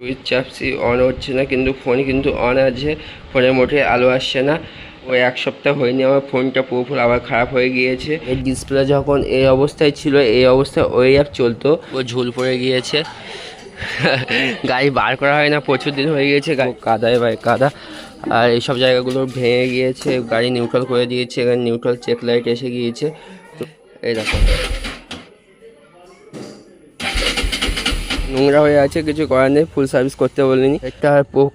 Switch চাপছি on হচ্ছে না কিন্তু ফোন কিন্তু অন আছে। ফোনের মোটে আলো আসছে না। ওই এক সপ্তাহ হয়নি আমার ফোনটা পুরোপুরি আবার খারাপ হয়ে গিয়েছে। এই ডিসপ্লে যখন এই অবস্থায় ছিল এই অবস্থায় ওই অ্যাপ চলতো। ও ঝুল পড়ে গিয়েছে। গাড়ি বার করা হয় না প্রচুর দিন হয়ে গিয়েছে। গাড়ি কাদায় ভাই কাদা। আর এইসব জায়গাগুলো ভেঙে গিয়েছে গাড়ি নিউট্রাল করে দিয়েছে এখানে নিউট্রাল চেক লাইট এসে গিয়েছে। তো এই দেখো। নোংরা হয়ে আছে, কিছু করার নেই ফুল সার্ভিস করতে বলিনি। একটা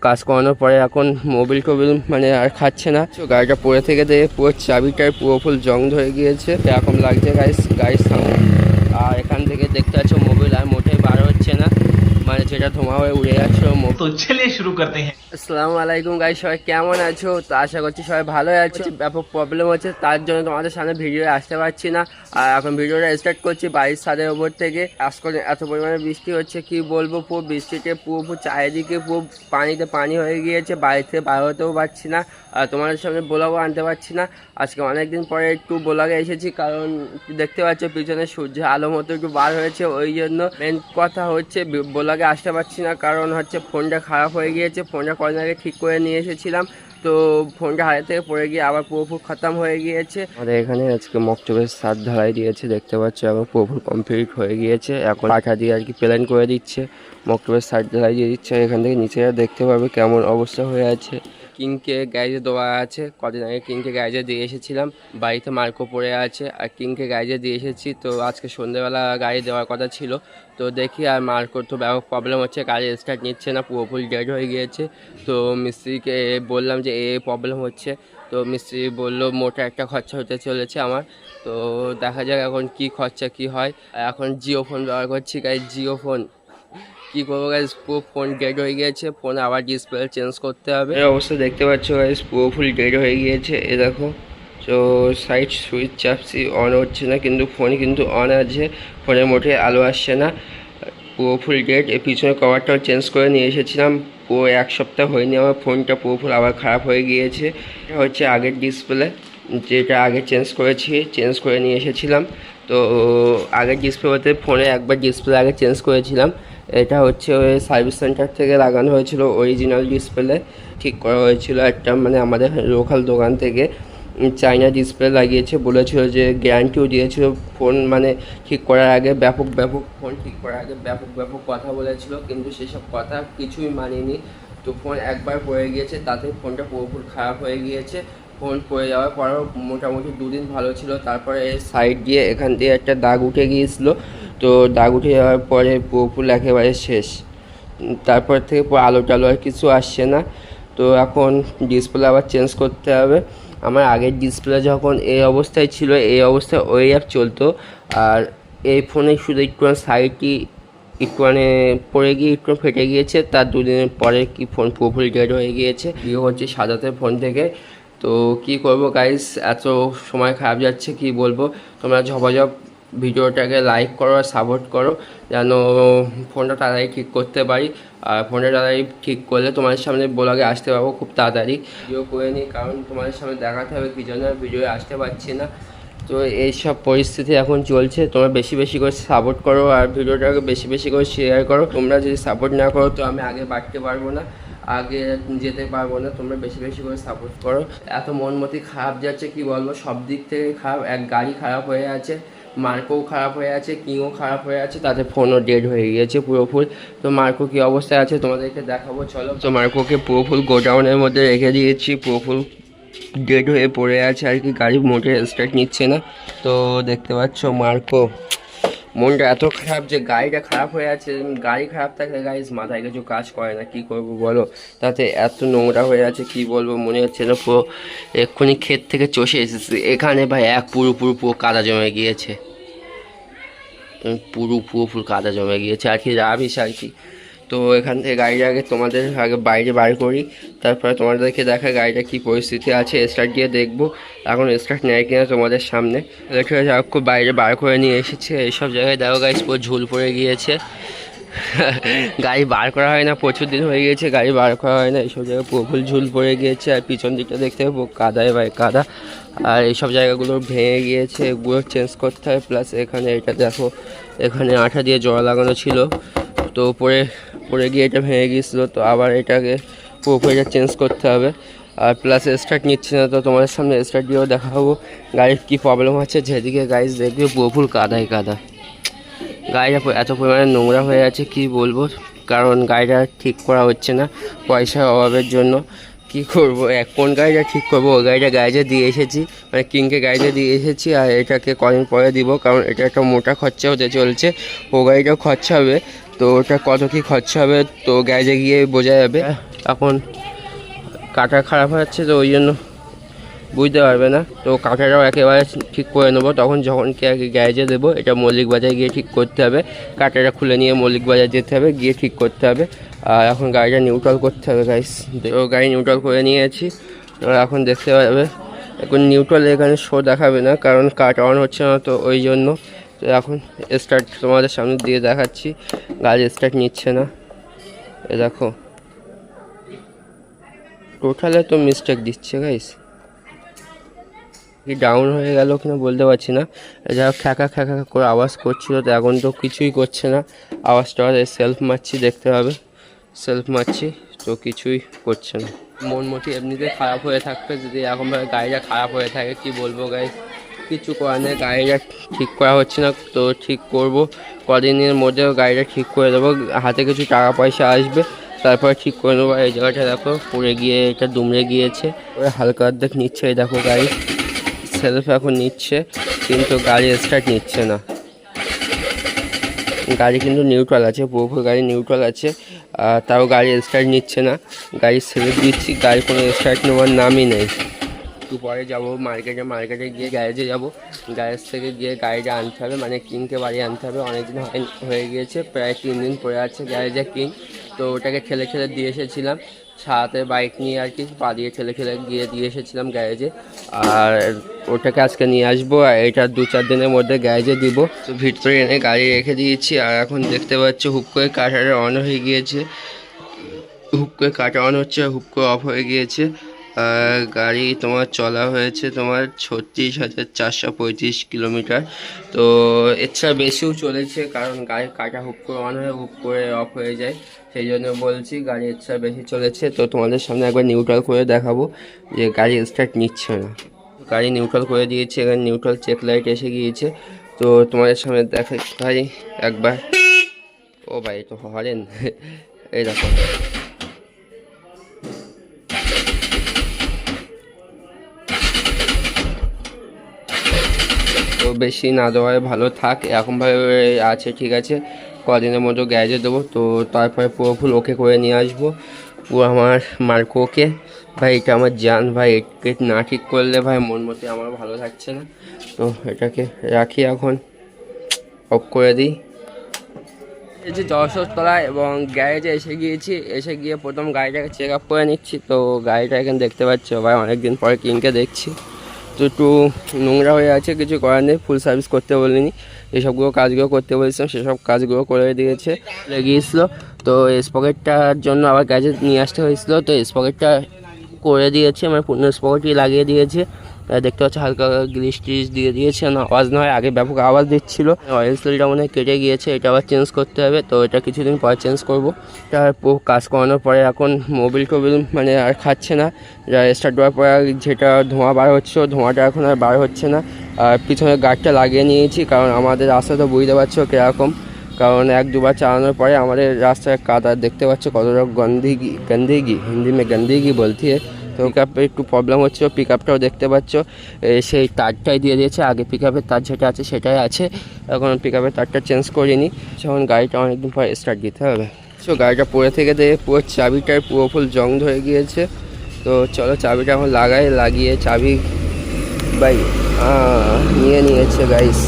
কাজ করানোর পরে এখন মোবিল টোবিল মানে আর খাচ্ছে না। গাড়িটা পড়ে থেকে দেয় পুরো চাবিটার পুরো ফুল জং ধরে গিয়েছে। এরকম লাগছে গাড়ি গাড়ির সামনে। আর এখান থেকে দেখতে পাচ্ছ মোবিল আর মোটেই বার হচ্ছে না। মানে যেটা ধোঁয়া হয়ে উড়ে যাচ্ছে তো চলে শুরু করতে হ্যাঁ আসসালামু আলাইকুম গাই সবাই কেমন আছো? তো আশা করছি সবাই ভালোই আছো। ব্যাপক প্রবলেম হচ্ছে তার জন্য তোমাদের সামনে ভিডিও আসতে পারছি না। আর এখন ভিডিওটা স্টার্ট করছি বাড়ির সাদের ওপর থেকে। আজকাল এত পরিমাণে বৃষ্টি হচ্ছে কি বলব? পুরো বৃষ্টিতে পুরো চারিদিকে পুরো পানিতে পানি হয়ে গিয়েছে। বাড়িতে বার হতেও পারছি না। আর তোমাদের সামনে ব্লগও আনতে পারছি না। আজকে অনেকদিন পরে একটু ব্লগে এসেছি কারণ দেখতে পাচ্ছ পিছনে সূর্য আলো মতো একটু বার হয়েছে। ওই জন্য মেন কথা হচ্ছে ব্লগে আসতে পারছি না, কারণ হচ্ছে ফোনটা খারাপ হয়ে গিয়েছে, ফোনটা কদিন আগে ঠিক করে নিয়ে এসেছিলাম, তো ফোনটা হাতে থেকে পড়ে গিয়ে আবার পুরোপুর খতম হয়ে গিয়েছে। আমাদের এখানে আজকে মক্তবের সাত ঢালাই দিয়েছে, দেখতে পাচ্ছ আবার পুরোপুর কমপ্লিট হয়ে গিয়েছে, এখন আঠা দিয়ে আর কি প্ল্যান করে দিচ্ছে মক্তবের সাত ঢালাই দিয়ে দিচ্ছে, এখান থেকে নিচেরা দেখতে পাবে কেমন অবস্থা হয়ে আছে। কিংকে গ্যারেজে দেওয়া আছে। কদিন আগে কিংকে গ্যারেজে দিয়ে এসেছিলাম। বাড়িতে মার্কো পড়ে আছে। আর কিংকে গ্যারেজে দিয়ে এসেছি। তো আজকে সন্ধ্যেবেলা গাড়ি দেওয়ার কথা ছিল। তো দেখি আর মার্কোর তো ব্যাপক প্রবলেম হচ্ছে। গাড়ি স্টার্ট নিচ্ছে না। পুরোপুরি ডেড হয়ে গিয়েছে। তো মিস্ত্রিকে বললাম যে, এ প্রবলেম হচ্ছে। তো মিস্ত্রি বলল, মোটা একটা খরচা হতে চলেছে আমার। তো দেখা যাক এখন কি খরচা কি হয়। এখন জিও ফোন ব্যবহার করছি। গাড়ি জিও ফোন কি করব গাইজ পুরো ফোন ডেড হয়ে গিয়েছে। ফোন আবার ডিসপ্লে চেঞ্জ করতে হবে। অবস্থা দেখতে পাচ্ছ গাইজ পুরো ফুল ডেড হয়ে গিয়েছে। এ দেখো। তো সাইড সুইচ চাপছি অন হচ্ছে না, কিন্তু ফোন কিন্তু অন আছে। ফোনের মোটে আলো আসছে না। পুরো ফুল ডেড এর পিছনে কভারটাও চেঞ্জ করে নিয়ে এসেছিলাম। পুরো এক সপ্তাহ হয়নি আমার ফোনটা পুরো ফুল আবার খারাপ হয়ে গিয়েছে। এটা হচ্ছে আগের ডিসপ্লে যেটা আগে চেঞ্জ করেছি চেঞ্জ করে নিয়ে এসেছিলাম। তো, আগের ডিসপ্লে বলতে ফোনে একবার ডিসপ্লে আগে চেঞ্জ করেছিলাম। এটা হচ্ছে ওই সার্ভিস সেন্টার থেকে লাগানো হয়েছিল অরিজিনাল ডিসপ্লে ঠিক করা হয়েছিল একটা মানে আমাদের লোকাল দোকান থেকে। চাইনা ডিসপ্লে লাগিয়েছে, বলেছিল যে গ্যারান্টিও দিয়েছিল ফোন মানে ঠিক করার আগে, ব্যাপক ব্যাপক ফোন ঠিক করার আগে ব্যাপক ব্যাপক কথা বলেছিল, কিন্তু সেসব কথা কিছুই মানিনি। তো ফোন একবার পড়ে গিয়েছে, তাতে ফোনটা পুরোপুরি খারাপ হয়ে গিয়েছে। ফোন পড়ে যাওয়ার পরেও মোটামুটি দুদিন ভালো ছিল, তারপরে সাইড দিয়ে এখান দিয়ে একটা দাগ উঠে গিয়েছিল। তো দাগ উঠে যাওয়ার পরে পুরোপুরি একেবারে শেষ। তারপর থেকে পুরো আলো টালো আর কিছু আসছে না। তো এখন ডিসপ্লে আবার চেঞ্জ করতে হবে। আমার আগের ডিসপ্লে যখন এই অবস্থায় ছিল, এই অবস্থায় ওই অ্যাপ চলতো। আর এই ফোনে শুধু একটু সাইডটি একটু মানে পড়ে গিয়ে একটু ফেটে গিয়েছে। তার দুদিনের পরে কি ফোন পুরোপুরি ডেড হয়ে গিয়েছে। বিয়ে হচ্ছে সাজাতে ফোন থেকে। তো কি করব গাইস এত সময় খারাপ যাচ্ছে, কি বলব? তোমরা ঝপাঝপ ভিডিওটাকে লাইক করো আর সাপোর্ট করো, যেন ফোনটা তাড়াতাড়ি ঠিক করতে পারি। আর ফোনটা তাড়াতাড়ি ঠিক করলে তোমাদের সামনে ব্লগে আসতে পারব খুব তাড়াতাড়ি। ভিডিও করে নিই, কারণ তোমাদের সামনে দেখাতে হবে কি জন্য ভিডিও আসতে পারছি না। তো এইসব পরিস্থিতি এখন চলছে, তোমরা বেশি বেশি করে সাপোর্ট করো আর ভিডিওটাকে বেশি বেশি করে শেয়ার করো। তোমরা যদি সাপোর্ট না করো তো আমি আগে বাড়তে পারব না, আগে যেতে পারব না, তোমরা বেশি বেশি করে সাপোর্ট করো। এত মন মতি খারাপ যাচ্ছে কি বলব, সব দিক থেকে খারাপ, এক গাড়ি খারাপ হয়ে আছে। মার্কও খারাপ হয়ে আছে, কিংও খারাপ হয়ে আছে, তাতে ফোনও ডেড হয়ে গিয়েছে পুরো ফুল। তো মার্কো কী অবস্থায় আছে তোমাদেরকে দেখাবো, চলো। তো মার্কোকে পুরো ফুল গোডাউনের মধ্যে রেখে দিয়েছি, পুরো ফুল ডেড হয়ে পড়ে আছে আর কি, গাড়ি মোটে স্টার্ট নিচ্ছে না। তো দেখতে পাচ্ছ মার্কো। মনটা এত খারাপ যে গাড়িটা খারাপ হয়ে আছে, গাড়ি খারাপ থাকলে গাড়ি মাথায় কিছু কাজ করে না, কি করব বলো? তাতে এত নোংরা হয়ে আছে, কি বলব? মনে হচ্ছে না পুরো এক্ষুনি ক্ষেত থেকে চষে এসেছে। এখানে ভাই এক পুরো পুরো পুরো কাদা জমে গিয়েছে। পুরো পুরো পুরো কাদা জমে গিয়েছে। আর কি রাবিস আর কি। তো এখান থেকে গাড়িটা আগে তোমাদের আগে বাইরে বার করি। তারপরে তোমাদেরকে দেখা গাড়িটা কি পরিস্থিতি আছে। স্টার্ট দিয়ে দেখব। এখন স্টার্ট নেয় কিনা তোমাদের সামনে। দেখে খুব বাইরে বার করে নিয়ে এসেছে। এইসব জায়গায় দেখো গাড়ি পুরো ঝুল পড়ে গিয়েছে। গাড়ি বার করা হয় না, প্রচুর দিন হয়ে গিয়েছে, গাড়ি বার করা হয় না। এইসব জায়গায় পুরো ফুল ঝুল পড়ে গিয়েছে। আর পিছন দিকটা দেখতে হবে কাদায় ভাই, কাদা। আর এইসব জায়গাগুলো ভেঙে গিয়েছে, এগুলো চেঞ্জ করতে হয়। প্লাস এখানে এটা দেখো, এখানে আঠা দিয়ে জল লাগানো ছিল। তো পরে পরে গিয়ে এটা ভেঙে গিয়েছিল, তো আবার এটাকে পুরোপুরিটা চেঞ্জ করতে হবে। আর প্লাস স্টার্ট নিচ্ছে না, তো তোমাদের সামনে স্টার্ট দিয়েও দেখাবো। গাড়ির কী প্রবলেম আছে যেদিকে গাড়ি দেখবে পুরোপুর কাদায় কাদা। গাড়িটা এত পরিমাণে নোংরা হয়ে আছে, কি বলব? কারণ গাড়িটা ঠিক করা হচ্ছে না পয়সার অভাবের জন্য। কি করব? এক কোন গাড়িটা ঠিক করব? ওই গাড়িটা গাড়িতে দিয়ে এসেছি মানে কিংকে গাড়িতে দিয়ে এসেছি আর এটাকে কদিন পরে দিব, কারণ এটা একটা মোটা খরচা হতে চলছে। ও গাড়িটাও খরচা হবে তো ওটা কত কী খরচা হবে? তো গাড়িতে গিয়ে বোঝা যাবে। এখন কাটা খারাপ হয়ে যাচ্ছে তো ওই জন্য বুঝতে পারবে না। তো কাঁটাটাও একেবারে ঠিক করে নেব। তখন যখন কি আগে গ্যারেজে দেবো, এটা মল্লিক বাজারে গিয়ে ঠিক করতে হবে। কাঁটাটা খুলে নিয়ে মল্লিক বাজার যেতে হবে, গিয়ে ঠিক করতে হবে। আর এখন গাড়িটা নিউট্রাল করতে হবে গাইস তো গাড়ি নিউট্রাল করে নিয়েছি। আর এখন দেখতে পাবে। এখন নিউট্রাল এখানে শো দেখাবে না, কারণ কাট অন হচ্ছে না, তো ওই জন্য তো এখন স্টার্ট তোমাদের সামনে দিয়ে দেখাচ্ছি। গাছ স্টার্ট নিচ্ছে না। এ দেখো। টোটালে তো মিস্টেক দিচ্ছে গাইস কি ডাউন হয়ে গেল কিনা বলতে পারছি না। যা খ্যাকা খ্যাকা করে আওয়াজ করছিল, তো এখন তো কিছুই করছে না। আওয়াজটা সেলফ মারছি, দেখতে হবে। সেলফ মারছি, তো কিছুই করছে না। মন মতি এমনিতে খারাপ হয়ে থাকবে, যদি এরকমভাবে গাড়িটা খারাপ হয়ে থাকে, কি বলব গাড়ি কিছু করার নেই, গাড়িটা ঠিক করা হচ্ছে না, তো ঠিক করব। কদিনের মধ্যে গাড়িটা ঠিক করে দেবো, হাতে কিছু টাকা পয়সা আসবে, তারপরে ঠিক করে নেব। এই জায়গাটা দেখো, পড়ে গিয়ে, এটা দুমড়ে গিয়েছে। ওরা হালকা অর্ধেক নিচ্ছে, এই দেখো গাড়ি। সেলফ এখন নিচ্ছে, কিন্তু গাড়ি স্টার্ট নিচ্ছে না। গাড়ি কিন্তু নিউট্রাল আছে, পুরোপুরি গাড়ি নিউট্রাল আছে তাও গাড়ি স্টার্ট নিচ্ছে না। গাড়ি সেলফ দিচ্ছি, গাড়ি কোনো স্টার্ট নেওয়ার নামই নেই। একটু পরে যাব মার্কেটে মার্কেটে গিয়ে গ্যারেজে যাব। গ্যারেজ থেকে গিয়ে গাড়িটা আনতে হবে মানে কিংকে বাড়ি আনতে হবে। অনেকদিন হয়- গিয়েছে, প্রায় তিন দিন পরে আছে গ্যারেজে কিন তো ওটাকে ঠেলে ঠেলে দিয়ে এসেছিলাম। সাথে বাইক নিয়ে আর কি, পা দিয়ে ঠেলে ঠেলে গিয়ে দিয়ে এসেছিলাম গ্যারেজে আর ওটাকে আজকে নিয়ে আসব, আর এটা দু চার দিনের মধ্যে গ্যারেজে দিব। তো ভিতরে এনে গাড়ি রেখে দিয়েছি, আর এখন দেখতে পাচ্ছি হুক করে কাঠাটা অন হয়ে গিয়েছে। হুক করে কাটা অন হচ্ছে, হুক করে অফ হয়ে গিয়েছে। গাড়ি তোমার চলা হয়েছে তোমার ছত্রিশ হাজার চারশো পঁয়ত্রিশ কিলোমিটার। তো এর ছাড়া বেশিও চলেছে কারণ গাড়ি কাটা হুক করে অন হয়ে হুক করে অফ হয়ে যায়। সেই জন্য বলছি গাড়ি এর ছাড়া বেশি চলেছে। তো তোমাদের সামনে একবার নিউট্রাল করে দেখাবো যে গাড়ি স্টার্ট নিচ্ছে না। গাড়ি নিউট্রাল করে দিয়েছে, এখানে নিউট্রাল চেক লাইট এসে গিয়েছে। তো তোমাদের সামনে দেখা ভাই একবার। ও ভাই তো হরেন। এই দেখো। বেশি না দেওয়ায় ভালো থাক, এরকমভাবে আছে, ঠিক আছে। কদিনের মতো গ্যারেজে দেবো, তো তারপরে পুরো ফুল ওকে করে নিয়ে আসব। ও আমার মার্কোকে। ভাই, এটা আমার জান, ভাই এটাকে না ঠিক করলে ভাই মন মতে আমার ভালো থাকছে না। তো এটাকে রাখি এখন। অফ করে দিই। এই যে যশোরতলা এবং গ্যারেজে এসে গিয়েছি, এসে গিয়ে প্রথম গাড়িটাকে চেক আপ করে নিচ্ছি। তো গাড়িটা এখানে দেখতে পাচ্ছ, ভাই, অনেকদিন পরে কিনকে দেখছি। তো একটু নোংরা হয়ে আছে, কিছু করার নেই ফুল সার্ভিস করতে বলিনি। এসবগুলো কাজগুলো করতে বলেছিলাম, সেসব কাজগুলো করে দিয়েছে লেগিয়েছিলো তো স্পকেটটার জন্য আবার গ্যাজেট নিয়ে আসতে হয়েছিলো, তো স্পকেটটা করে দিয়েছে মানে পূর্ণ স্পকেটটি লাগিয়ে দিয়েছে। দেখতে পাচ্ছ, হালকা গ্লিস টিস দিয়ে দিয়েছে। না, আওয়াজ নয় আগে ব্যাপক আওয়াজ দিচ্ছিল। অয়েল সিলটা মনে কেটে গিয়েছে, এটা আবার চেঞ্জ করতে হবে। তো এটা কিছুদিন পরে চেঞ্জ করব। তার কাজ করানোর পরে এখন মোবিল টোবিল মানে আর খাচ্ছে না। স্টার্ট দেওয়ার পরে যেটা ধোঁয়া বার হচ্ছে, ধোঁয়াটা এখন আর বার হচ্ছে না। আর পিছনে গার্ডটা লাগিয়ে নিয়েছি, কারণ আমাদের রাস্তা তো বুঝতে পারছ কীরকম। কারণ এক দুবার চালানোর পরে আমাদের রাস্তায় কাদা, দেখতে পাচ্ছ কতটা গন্দিগি গন্দিগি, হিন্দি মে গন্দিগি বলতে তো পিক একটু প্রবলেম হচ্ছিল পিক আপটাও দেখতে পাচ্ছ। সেই তারটাই দিয়ে দিয়েছে, আগে পিক আপের তার যেটা আছে সেটাই আছে। এখন পিক আপের তারটা চেঞ্জ করিনি। যখন গাড়িটা অনেকদিন পর স্টার্ট দিতে হবে। সো গাড়িটা পরে থেকে দিয়ে পুরো চাবিটার পুরো ফুল জং ধরে গিয়েছে। তো চলো চাবিটা এখন লাগাই, লাগিয়ে চাবি বাই নিয়ে নিয়েছে গাইস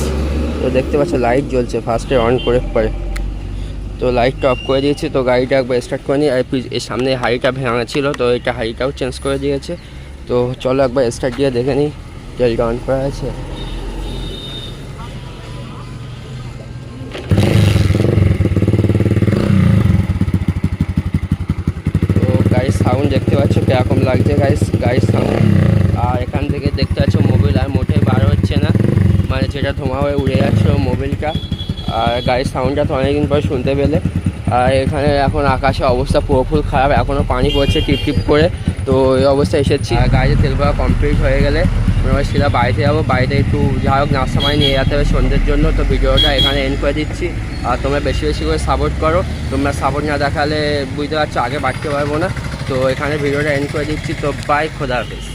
তো দেখতে পাচ্ছ লাইট জ্বলছে ফার্স্টে অন করে, পরে। তো লাইটটা অফ করে দিয়েছি, তো গাড়িটা একবার স্টার্ট করে নিই। আর এর সামনে হাড়িটা ভাঙা ছিল, তো এটা হাড়িটাও চেঞ্জ করে দিয়েছে। তো চলো একবার স্টার্ট দিয়ে দেখে নিই তেলটা অন করা আছে। তো গাড়ির সাউন্ড দেখতে পাচ্ছ কীরকম লাগছে গাড়ির গাড়ির সাউন্ড আর এখান থেকে দেখতে পাচ্ছ মোবিল আর মোটেই বার হচ্ছে না। মানে যেটা ধোঁয়া হয়ে উড়ে যাচ্ছে মোবিলটা আর গাড়ির সাউন্ডটা তো অনেকদিন পর শুনতে পেলে। আর এখানে এখন আকাশে অবস্থা পুরোপুরি খারাপ এখনও পানি পড়ছে টিপ টিপ করে। তো এই অবস্থায় এসেছি। আর গাড়িতে তেল ভরা কমপ্লিট হয়ে গেলে আমরা সেটা বাড়িতে যাব। বাড়িতে একটু যা হোক, নাস্তা পানি নিয়ে যেতে হবে সন্ধ্যের জন্য। তো ভিডিওটা এখানে এন্ড করে দিচ্ছি। আর তোমরা বেশি বেশি করে সাপোর্ট করো। তোমরা সাপোর্ট না দেখালে বুঝতে পারছ, আগে বাড়তে পারব না। তো এখানে ভিডিওটা এন্ড করে দিচ্ছি। তো বাই খোদা হাফেজ।